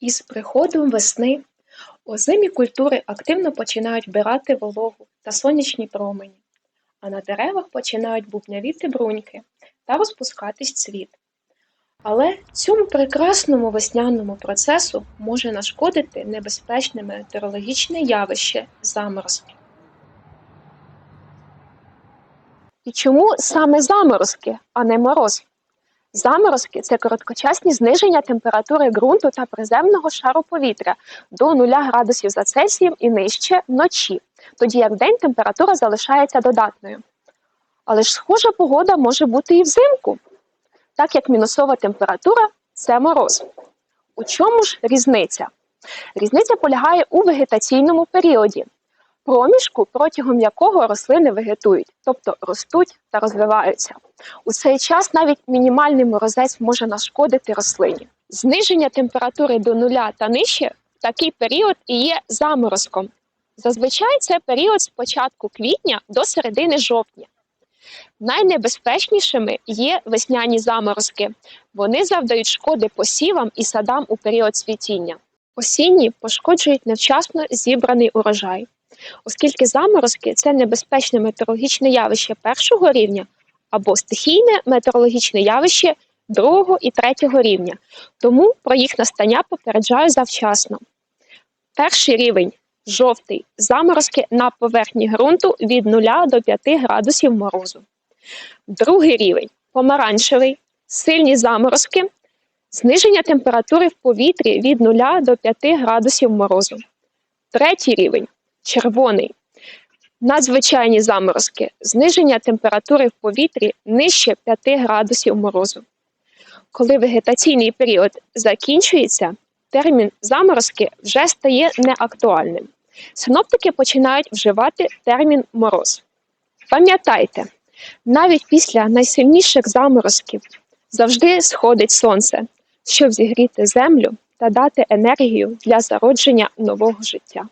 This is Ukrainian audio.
Із приходом весни озимі культури активно починають вбирати вологу та сонячні промені, а на деревах починають бубнявіти бруньки та розпускатись цвіт. Але цьому прекрасному весняному процесу може нашкодити небезпечне метеорологічне явище заморозки. І чому саме заморозки, а не мороз? Заморозки це короткочасні зниження температури ґрунту та приземного шару повітря до 0 градусів за Цельсієм і нижче вночі, тоді як вдень температура залишається додатною. Але ж схожа погода може бути і взимку, так як мінусова температура це мороз. У чому ж різниця? Різниця полягає у вегетаційному періоді, проміжку, протягом якого рослини вегетують, тобто ростуть та розвиваються. У цей час навіть мінімальний морозець може нашкодити рослині. Зниження температури до нуля та нижче в такий період і є заморозком. Зазвичай це період з початку квітня до середини жовтня. Найнебезпечнішими є весняні заморозки. Вони завдають шкоди посівам і садам у період цвітіння. Осінні пошкоджують невчасно зібраний урожай, оскільки заморозки це небезпечне метеорологічне явище першого рівня або стихійне метеорологічне явище другого і третього рівня, тому про їх настання попереджаю завчасно. Перший рівень жовтий заморозки на поверхні ґрунту від 0 до 5 градусів морозу. Другий рівень помаранчевий, сильні заморозки, зниження температури в повітрі від 0 до 5 градусів морозу. Третій рівень червоний. Надзвичайні заморозки, зниження температури в повітрі нижче 5 градусів морозу. Коли вегетаційний період закінчується, термін заморозки вже стає неактуальним. Синоптики починають вживати термін мороз. Пам'ятайте, навіть після найсильніших заморозків завжди сходить сонце, щоб зігріти землю та дати енергію для зародження нового життя.